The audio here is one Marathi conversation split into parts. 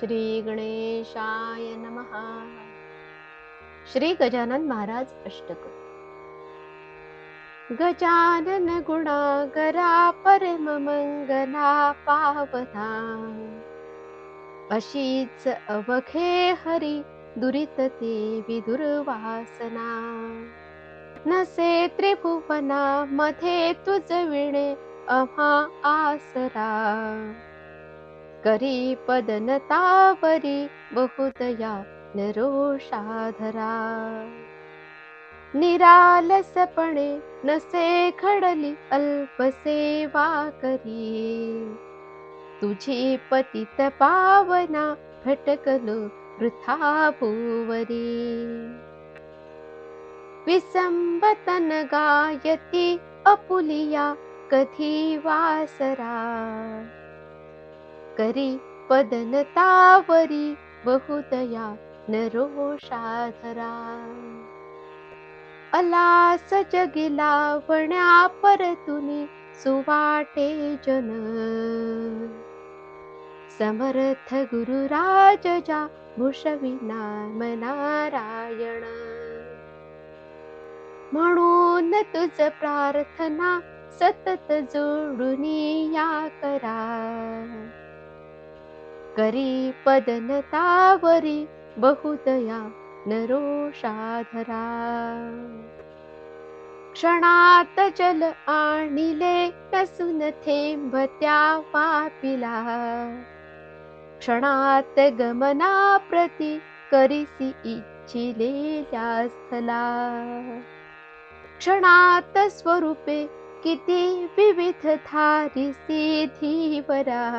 श्री गणेशाय नमः. श्री गजानन महाराज अष्टक. गजानन गुणागरा परम मंगला पावना अशीच अवघे हरी दुरित ते विदुर्वासना नसे त्रिभुवना मध्ये तुझ विणे आसरा. पदनतावरी बहुदया नरोषाधरा। निरालसपणे नसे खडली अल्पसेवा करी। तुझी पतित पावना भटकलो वृथा भूवरी। विसंबतन गायती अपुलिया कधी वासरा करी पदनतावरी बहुदया नरोषाधरा. अलास जगिला वण्या परतुनी सुवाटे जन. समर्थ गुरुराजजा भूषविना नारायण म्हणून तुझ प्रार्थना सतत जोडून या करा. करी पदनतावरी बहुदया नरोषाधरा। क्षणात जल आणिले नसून थेंब त्या पापिला। क्षणात गमनाप्रती करिसी इच्छिलेल्या स्थला। क्षणात स्वरूपे किती विविध धारिसी धीवरा।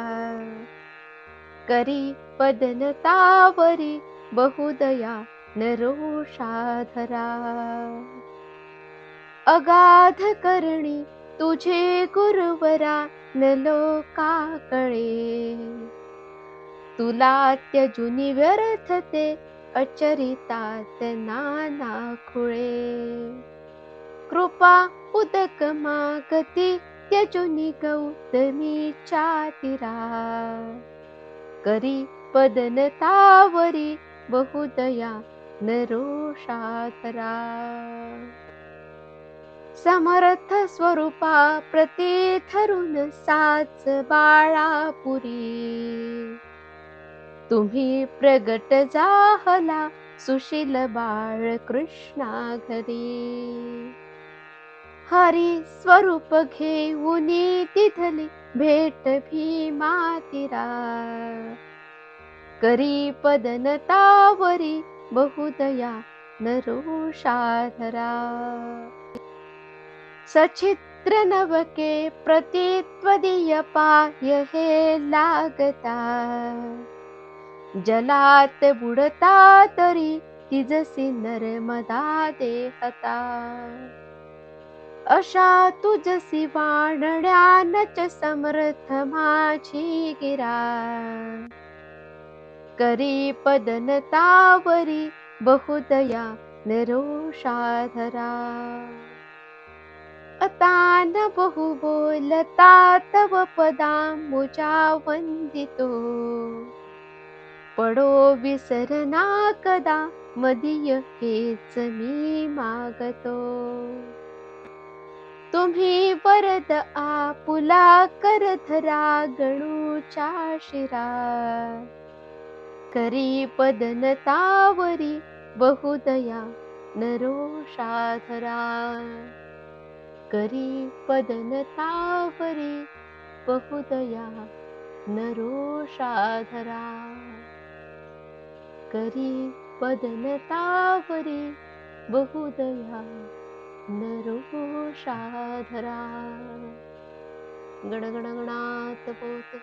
करी पदनतावरी बहुदया नरोषाधरा। अगाध करणी तुझे गुरुवरा न लोका कळे तुला त्यजुनी व्यर्थते अचरितात नाना खुळे कृपा उदक मागती त्यजुनी गौतमी चातिरा करी पदनतावरी बहुदया नरोषाधरा। समर्थ स्वरूपा प्रतीथरून साच बाळापुरी। तुम्ही प्रगट जाहला सुशील बाळ कृष्णा घरी हरी स्वरूप घेऊन तिथली भेट भीमातिरा करी पदनतावरी बहुदया नरोषाधरा. सचित्र नवके प्रतित्वदीय पाय हे लागता. जलात बुडता तरी तिजसी नर्मदा देहता. अशा तुझसी वाढण्यानच समर्थ माझी गिरा. करी पदनतावरी बहुदया नरोषाधरा. अतान बहु बोलता तव पदांबुजा वंदितो. पडो विसरना कदा मदीय हेच मी मागतो. तुम्ही वरद आपुला करधरा गणूच्या शिरा करी पदनतावरी बहुदया नरोषाधरा। करी पदनतावरी बहुदया नरोषाधरा। करी पदनतावरी बहुदया नरोषाधरा। गणगणगणात पोत